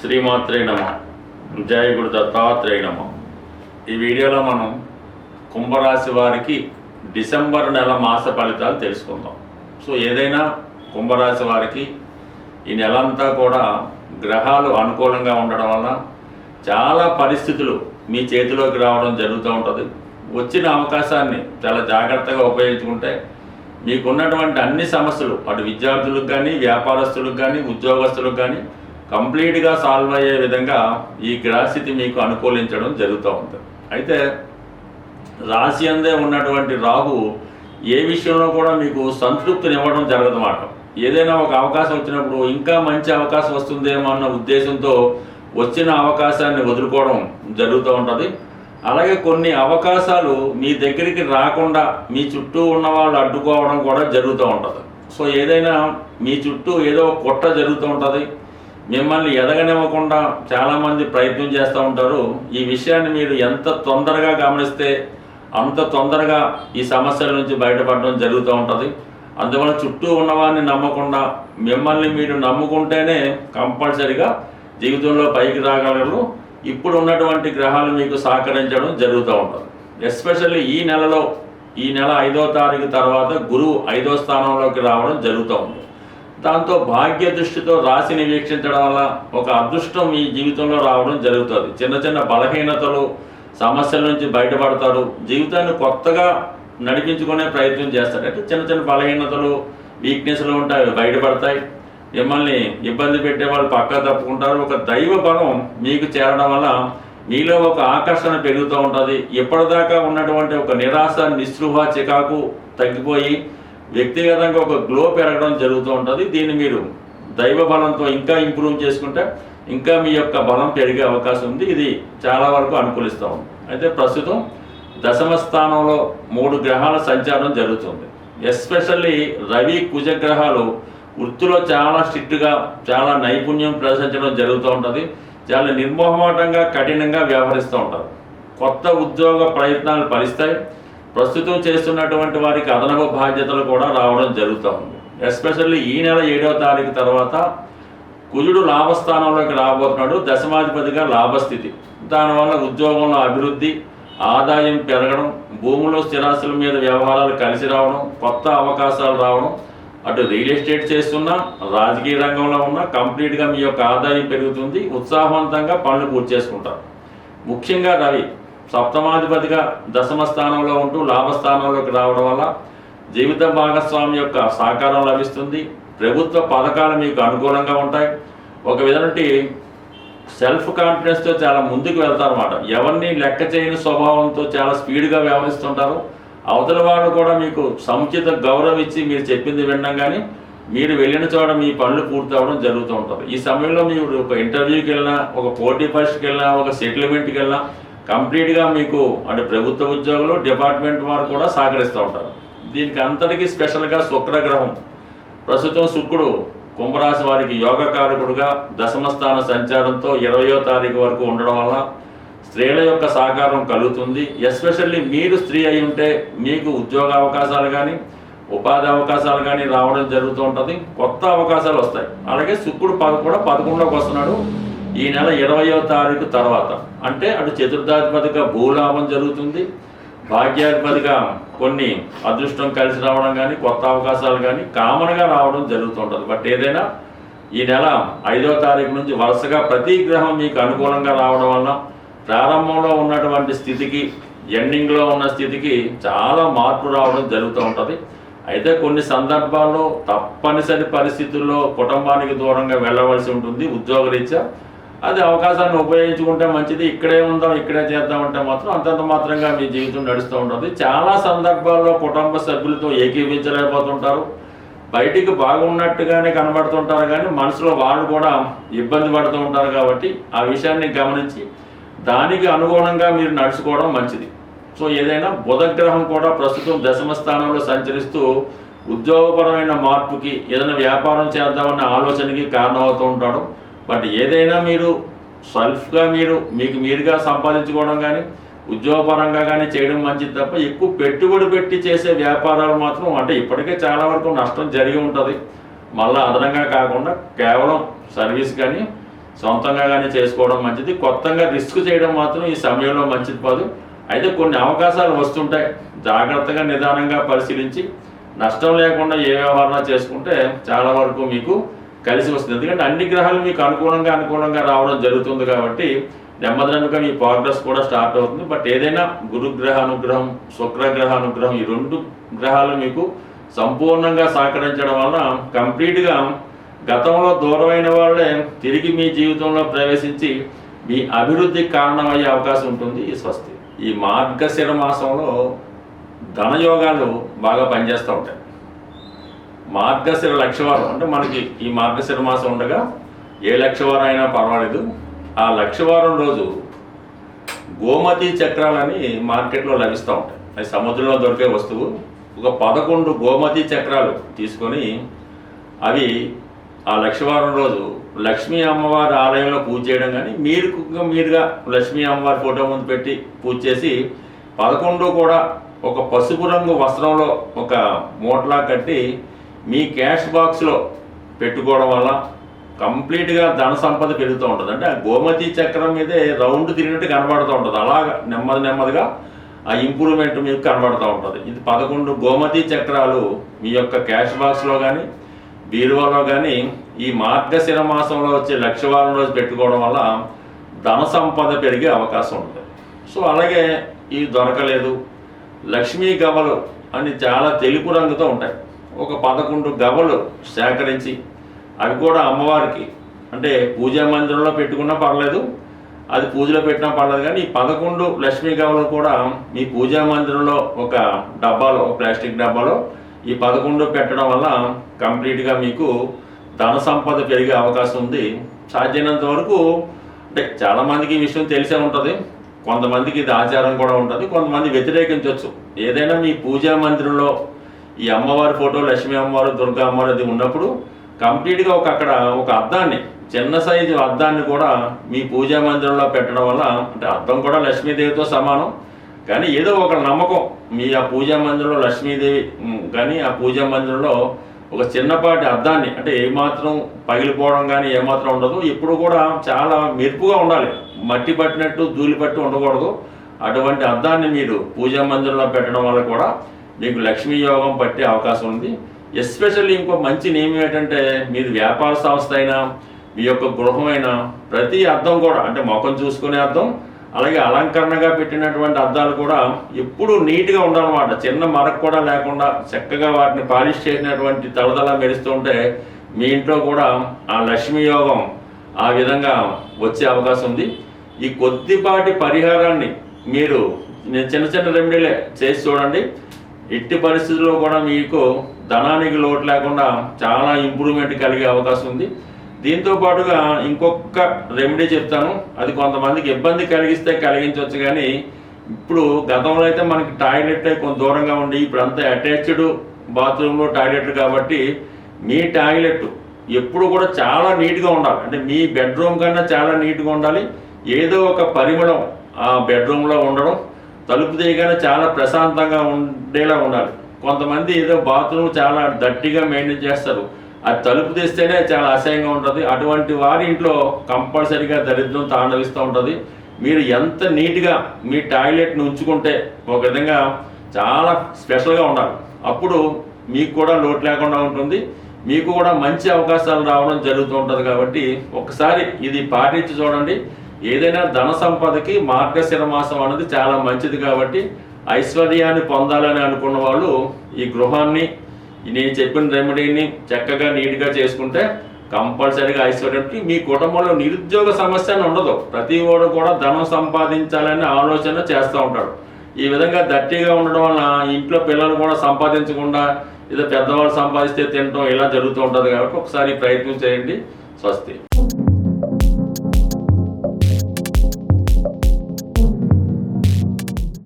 శ్రీమాత్రే నమ. జయ గురు దత్తాత్రేయ నమ. ఈ వీడియోలో మనం కుంభరాశి వారికి డిసెంబర్ నెల మాస ఫలితాలు తెలుసుకుందాం. సో ఏదైనా కుంభరాశి వారికి ఈ నెల అంతా కూడా గ్రహాలు అనుకూలంగా ఉండడం వల్ల చాలా పరిస్థితులు మీ చేతిలోకి రావడం జరుగుతూ ఉంటుంది. వచ్చిన అవకాశాన్ని చాలా జాగ్రత్తగా ఉపయోగించుకుంటే మీకున్నటువంటి అన్ని సమస్యలు అటు విద్యార్థులకు కానీ వ్యాపారస్తులకు కానీ ఉద్యోగస్తులకు కానీ కంప్లీట్గా సాల్వ్ అయ్యే విధంగా ఈ గ్రహస్థితి మీకు అనుకూలించడం జరుగుతూ ఉంటుంది అయితే రాశి అందే ఉన్నటువంటి రాహు ఏ విషయంలో కూడా మీకు సంతృప్తినివ్వడం జరగదన్నమాట. ఏదైనా ఒక అవకాశం వచ్చినప్పుడు ఇంకా మంచి అవకాశం వస్తుందేమో అన్న ఉద్దేశంతో వచ్చిన అవకాశాన్ని వదులుకోవడం జరుగుతూ ఉంటుంది. అలాగే కొన్ని అవకాశాలు మీ దగ్గరికి రాకుండా మీ చుట్టూ ఉన్న వాళ్ళు అడ్డుకోవడం కూడా జరుగుతూ ఉంటుంది. సో ఏదైనా మీ చుట్టూ ఏదో ఒక కుట్ర జరుగుతూ ఉంటుంది. మిమ్మల్ని ఎదగనివ్వకుండా చాలామంది ప్రయత్నం చేస్తూ ఉంటారు. ఈ విషయాన్ని మీరు ఎంత తొందరగా గమనిస్తే అంత తొందరగా ఈ సమస్యల నుంచి బయటపడడం జరుగుతూ ఉంటుంది. అందువల్ల చుట్టూ ఉన్నవారిని నమ్మకుండా మిమ్మల్ని మీరు నమ్ముకుంటేనే కంపల్సరిగా జీవితంలో పైకి రాగలరు. ఇప్పుడు ఉన్నటువంటి గ్రహాలు మీకు సహకరించడం జరుగుతూ ఉంటుంది. ఎస్పెషల్లీ ఈ నెలలో ఈ నెల ఐదో తారీఖు తర్వాత గురువు ఐదో స్థానంలోకి రావడం జరుగుతూ ఉంది. దాంతో భాగ్య దృష్టితో రాశిని వీక్షించడం వల్ల ఒక అదృష్టం మీ జీవితంలో రావడం జరుగుతుంది. చిన్న చిన్న బలహీనతలు సమస్యల నుంచి బయటపడతారు. జీవితాన్ని కొత్తగా నడిపించుకునే ప్రయత్నం చేస్తారు. అంటే చిన్న చిన్న బలహీనతలు వీక్నెస్లు ఉంటాయి బయటపడతాయి. మిమ్మల్ని ఇబ్బంది పెట్టే వాళ్ళు పక్కా తప్పుకుంటారు. ఒక దైవ బలం మీకు చేరడం వల్ల మీలో ఒక ఆకర్షణ పెరుగుతూ ఉంటుంది. ఎప్పటిదాకా ఉన్నటువంటి ఒక నిరాశ నిస్పృహ చికాకు తగ్గిపోయి వ్యక్తిగతంగా ఒక గ్లో పెరగడం జరుగుతూ ఉంటుంది. దీన్ని మీరు దైవ బలంతో ఇంకా ఇంప్రూవ్ చేసుకుంటే ఇంకా మీ యొక్క బలం పెరిగే అవకాశం ఉంది. ఇది చాలా వరకు అనుకూలిస్తూ ఉంది. అయితే ప్రస్తుతం దశమ స్థానంలో మూడు గ్రహాల సంచారం జరుగుతుంది ఎస్పెషల్లీ రవి కుజ గ్రహాలు వృత్తిలో చాలా స్ట్రిక్ట్గా చాలా నైపుణ్యం ప్రదర్శించడం జరుగుతూ ఉంటుంది. చాలా నిర్మోహమాటంగా కఠినంగా వ్యవహరిస్తూ ఉంటారు. కొత్త ఉద్యోగ ప్రయత్నాలు ఫలిస్తాయి. ప్రస్తుతం చేస్తున్నటువంటి వారికి అదనపు బాధ్యతలు కూడా రావడం జరుగుతూ ఉంది. ఎస్పెషల్లీ ఈ నెల ఏడవ తారీఖు తర్వాత కుజుడు లాభస్థానంలోకి రాబోతున్నాడు. దశమాధిపతిగా లాభస్థితి. దానివల్ల ఉద్యోగంలో అభివృద్ధి ఆదాయం పెరగడం భూములో స్థిరాస్తుల మీద వ్యవహారాలు కలిసి రావడం కొత్త అవకాశాలు రావడం అటు రియల్ ఎస్టేట్ చేస్తున్నా రాజకీయ రంగంలో ఉన్నా కంప్లీట్గా మీ యొక్క ఆదాయం పెరుగుతుంది ఉత్సాహవంతంగా పనులు పూర్తి చేసుకుంటారు. ముఖ్యంగా రవి సప్తమాధిపతిగా దశమ స్థానంలో ఉంటూ లాభస్థానంలోకి రావడం వల్ల జీవిత భాగస్వామి యొక్క సహకారం లభిస్తుంది. ప్రభుత్వ పథకాలు మీకు అనుకూలంగా ఉంటాయి. ఒక విధంటి సెల్ఫ్ కాన్ఫిడెన్స్తో చాలా ముందుకు వెళ్తారన్నమాట. ఎవరిని లెక్క చేయని స్వభావంతో చాలా స్పీడ్గా వ్యవహరిస్తుంటారు. అవతల వాడు కూడా మీకు సముచిత గౌరవం ఇచ్చి మీరు చెప్పింది వినడం కానీ మీరు వెళ్ళిన చోట మీ పనులు పూర్తి అవ్వడం జరుగుతూ ఉంటుంది. ఈ సమయంలో మీరు ఒక ఇంటర్వ్యూకి వెళ్ళినా ఒక పోటీ పరీక్షకి వెళ్ళినా ఒక సెటిల్మెంట్కి వెళ్ళినా కంప్లీట్గా మీకు అంటే ప్రభుత్వ ఉద్యోగులు డిపార్ట్మెంట్ వారు కూడా సహకరిస్తూ ఉంటారు. దీనికి అంతటికీ స్పెషల్గా శుక్రగ్రహం. ప్రస్తుతం శుక్రుడు కుంభరాశి వారికి యోగకారకుడుగా దశమస్థాన సంచారంతో ఇరవయో తారీఖు వరకు ఉండడం వల్ల స్త్రీల యొక్క సహకారం కలుగుతుంది. ఎస్పెషల్లీ మీరు స్త్రీ అయి ఉంటే మీకు ఉద్యోగ అవకాశాలు కానీ ఉపాధి అవకాశాలు కానీ రావడం జరుగుతూ ఉంటుంది. కొత్త అవకాశాలు వస్తాయి. అలాగే శుక్రుడు పద కూడా పదకొండులోకి వస్తున్నాడు. ఈ నెల ఇరవయో తారీఖు తర్వాత. అంటే అటు చతుర్థాధిపతిగా భూలాభం జరుగుతుంది. భాగ్యాధిపతిగా కొన్ని అదృష్టం కలిసి రావడం కానీ కొత్త అవకాశాలు కానీ కామన్గా రావడం జరుగుతుంటుంది బట్ ఏదైనా ఈ నెల ఐదో తారీఖు నుంచి వరుసగా ప్రతి గ్రహం మీకు అనుకూలంగా రావడం వల్ల ప్రారంభంలో ఉన్నటువంటి స్థితికి ఎండింగ్లో ఉన్న స్థితికి చాలా మార్పు రావడం జరుగుతూ ఉంటుంది. అయితే కొన్ని సందర్భాల్లో తప్పనిసరి పరిస్థితుల్లో కుటుంబానికి దూరంగా వెళ్ళవలసి ఉంటుంది ఉద్యోగరీత్యా. అది అవకాశాన్ని ఉపయోగించుకుంటే మంచిది. ఇక్కడే ఉందాం ఇక్కడే చేద్దామంటే మాత్రం అంతంత మాత్రంగా మీ జీవితం నడుస్తూ ఉంటుంది. చాలా సందర్భాల్లో కుటుంబ సభ్యులతో ఏకీవించలేకపోతుంటారు బయటికి బాగున్నట్టుగానే కనబడుతుంటారు కానీ మనసులో వాళ్ళు కూడా ఇబ్బంది పడుతూ ఉంటారు కాబట్టి ఆ విషయాన్ని గమనించి దానికి అనుగుణంగా మీరు నడుచుకోవడం మంచిది. సో ఏదైనా బుధగ్రహం కూడా ప్రస్తుతం దశమ స్థానంలో సంచరిస్తూ ఉద్యోగపరమైన మార్పుకి ఏదైనా వ్యాపారం చేద్దామన్న ఆలోచనకి కారణమవుతూ ఉంటాడు. బట్ ఏదైనా మీరు సెల్ఫ్గా మీరు మీకు మీరుగా సంపాదించుకోవడం కానీ ఉద్యోగపరంగా కానీ చేయడం మంచిది తప్ప ఎక్కువ పెట్టుబడి పెట్టి చేసే వ్యాపారాలు మాత్రం అంటే ఇప్పటికే చాలా వరకు నష్టం జరిగి ఉంటుంది. మళ్ళీ అదనంగా కాకుండా కేవలం సర్వీస్ కానీ సొంతంగా కానీ చేసుకోవడం మంచిది. కొత్తగా రిస్క్ చేయడం మాత్రం ఈ సమయంలో మంచిది కాదు. అయితే కొన్ని అవకాశాలు వస్తుంటాయి. జాగ్రత్తగా నిదానంగా పరిశీలించి నష్టం లేకుండా ఏ వ్యవహారం చేసుకుంటే చాలా వరకు మీకు కలిసి వస్తుంది. ఎందుకంటే అన్ని గ్రహాలు మీకు అనుకూలంగా అనుకూలంగా రావడం జరుగుతుంది కాబట్టి నెమ్మది నెమ్మదిగా మీ ప్రోగ్రెస్ కూడా స్టార్ట్ అవుతుంది. బట్ ఏదైనా గురుగ్రహ అనుగ్రహం శుక్రగ్రహ అనుగ్రహం ఈ రెండు గ్రహాలు మీకు సంపూర్ణంగా సహకరించడం వలన కంప్లీట్గా గతంలో దూరమైన వాళ్ళే తిరిగి మీ జీవితంలో ప్రవేశించి మీ అభివృద్ధికి కారణమయ్యే అవకాశం ఉంటుంది ఈ స్వస్తి. ఈ మార్గశిర మాసంలో ధనయోగాలు బాగా పనిచేస్తూ ఉంటాయి. మార్గశిర లక్షవారం అంటే మనకి ఈ మార్గశిర మాసం ఉండగా ఏ లక్షవారం అయినా పర్వాలేదు. ఆ లక్షవారం రోజు గోమతి చక్రాలని మార్కెట్లో లభిస్తూ ఉంటాయి. అది సముద్రంలో దొరికే వస్తువు. ఒక పదకొండు గోమతి చక్రాలు తీసుకొని అవి ఆ లక్షవారం రోజు లక్ష్మీ అమ్మవారి ఆలయంలో పూజ చేయడం కానీ మీరు మీరుగా లక్ష్మీ అమ్మవారి ఫోటో ముందు పెట్టి పూజ చేసి పదకొండు కూడా ఒక పసుపు రంగు వస్త్రంలో ఒక మూటలా కట్టి మీ క్యాష్ బాక్స్లో పెట్టుకోవడం వల్ల కంప్లీట్గా ధన సంపద పెరుగుతూ ఉంటుంది. అంటే ఆ గోమతి చక్రం మీదే రౌండ్ తిరిగినట్టు కనబడుతూ ఉంటుంది. అలాగా నెమ్మది నెమ్మదిగా ఆ ఇంప్రూవ్మెంట్ మీకు కనబడుతూ ఉంటుంది. ఇది పదకొండు గోమతి చక్రాలు మీ యొక్క క్యాష్ బాక్స్లో కానీ బీరువాలో కానీ ఈ మార్గశిర మాసంలో వచ్చే లక్షవారం రోజు పెట్టుకోవడం వల్ల ధన సంపద పెరిగే అవకాశం ఉంటుంది సో అలాగే ఇవి దొరకలేదు. లక్ష్మీ గవలు అని చాలా తెలుపు రంగుతో ఉంటాయి. ఒక పదకొండు గవలు సేకరించి అవి కూడా అమ్మవారికి. అంటే పూజా మందిరంలో పెట్టుకున్నా పర్లేదు అది పూజలో పెట్టినా పర్లేదు కానీ ఈ పదకొండు లక్ష్మీ గవలు కూడా మీ పూజా మందిరంలో ఒక డబ్బాలో ఒక ప్లాస్టిక్ డబ్బాలో ఈ పదకొండు పెట్టడం వల్ల కంప్లీట్గా మీకు ధన సంపద పెరిగే అవకాశం ఉంది. సాధ్యమైనంత వరకు అంటే చాలామందికి ఈ విషయం తెలిసే ఉంటుంది. కొంతమందికి ఇది ఆచారం కూడా ఉంటుంది. కొంతమంది వ్యతిరేకించవచ్చు ఏదైనా మీ పూజా మందిరంలో ఈ అమ్మవారి ఫోటో లక్ష్మీ అమ్మవారు దుర్గా అమ్మవారు అది ఉన్నప్పుడు కంప్లీట్గా ఒక అక్కడ ఒక అద్దాన్ని చిన్న సైజు అద్దాన్ని కూడా మీ పూజా మందిరంలో పెట్టడం వల్ల అంటే అద్దం కూడా లక్ష్మీదేవితో సమానం. కానీ ఏదో ఒక నమ్మకం. మీ ఆ పూజా మందిరంలో లక్ష్మీదేవి కానీ ఆ పూజా మందిరంలో ఒక చిన్నపాటి అర్థాన్ని అంటే ఏమాత్రం పగిలిపోవడం కానీ ఏమాత్రం ఉండదు. ఇప్పుడు కూడా చాలా మెరుపుగా ఉండాలి. మట్టి పట్టినట్టు ధూళి పట్టి ఉండకూడదు. అటువంటి అర్థాన్ని మీరు పూజా మందిరంలో పెట్టడం వల్ల కూడా మీకు లక్ష్మీ యోగం పట్టే అవకాశం ఉంది. ఎస్పెషల్లీ ఇంకో మంచి నియమం ఏంటంటే మీది వ్యాపార సంస్థ అయినా మీ యొక్క గృహమైనా ప్రతి అర్థం కూడా అంటే ముఖం చూసుకునే అర్థం అలాగే అలంకరణగా పెట్టినటువంటి అద్దాలు కూడా ఎప్పుడూ నీట్గా ఉండాలన్నమాట. చిన్న మరక కూడా లేకుండా చక్కగా వాటిని పాలిష్ చేసినటువంటి తలదల మెరుస్తూ ఉంటే మీ ఇంట్లో కూడా ఆ లక్ష్మీ యోగం ఆ విధంగా వచ్చే అవకాశం ఉంది. ఈ కొద్దిపాటి పరిహారాన్ని మీరు నేను చిన్న చిన్న రెమెడీలే చేసి చూడండి. ఎట్టి పరిస్థితుల్లో కూడా మీకు ధనానికి లోటు లేకుండా చాలా ఇంప్రూవ్మెంట్ కలిగే అవకాశం ఉంది. దీంతో పాటుగా ఇంకొక రెమెడీ చెప్తాను. అది కొంతమందికి ఇబ్బంది కలిగిస్తే కలిగించవచ్చు కానీ ఇప్పుడు గతంలో అయితే మనకి టాయిలెట్ కొంత దూరంగా ఉండి ఇప్పుడు అంతా అటాచ్డ్ బాత్రూంలో టాయిలెట్ కాబట్టి మీ టాయిలెట్ ఎప్పుడు కూడా చాలా నీట్గా ఉండాలి. అంటే మీ బెడ్రూమ్ కన్నా చాలా నీట్గా ఉండాలి. ఏదో ఒక పరిమళం ఆ బెడ్రూమ్లో ఉండడం తలుపు తీయగానే చాలా ప్రశాంతంగా ఉండేలా ఉండాలి. కొంతమంది ఏదో బాత్రూమ్ చాలా దట్టిగా మెయింటైన్ చేస్తారు. అది తలుపు తీస్తేనే చాలా అసహ్యంగా ఉంటుంది. అటువంటి వారి ఇంట్లో కంపల్సరీగా దరిద్రం తాండవిస్తూ ఉంటుంది. మీరు ఎంత నీట్గా మీ టాయిలెట్ని ఉంచుకుంటే ఒక విధంగా చాలా స్పెషల్గా ఉండాలి. అప్పుడు మీకు కూడా లోటు లేకుండా ఉంటుంది. మీకు కూడా మంచి అవకాశాలు రావడం జరుగుతూ ఉంటుంది కాబట్టి ఒకసారి ఇది పాటించి చూడండి. ఏదైనా ధన సంపదకి మార్గశిర మాసం అనేది చాలా మంచిది కాబట్టి ఐశ్వర్యాన్ని పొందాలని అనుకున్న వాళ్ళు ఈ గృహాన్ని నేను చెప్పిన రెమెడీని చక్కగా నీట్గా చేసుకుంటే కంపల్సరీగా ఐశ్వర్యంకి మీ కుటుంబంలో నిరుద్యోగ సమస్య ఉండదు. ప్రతి వాడు కూడా ధనం సంపాదించాలనే ఆలోచన చేస్తూ ఉంటాడు. ఈ విధంగా దట్టిగా ఉండడం వల్ల ఇంట్లో పిల్లలు కూడా సంపాదించకుండా ఏదో పెద్దవాళ్ళు సంపాదిస్తే తినడం ఇలా జరుగుతూ ఉంటుంది కాబట్టి ఒకసారి ప్రయత్నం చేయండి. స్వస్తి.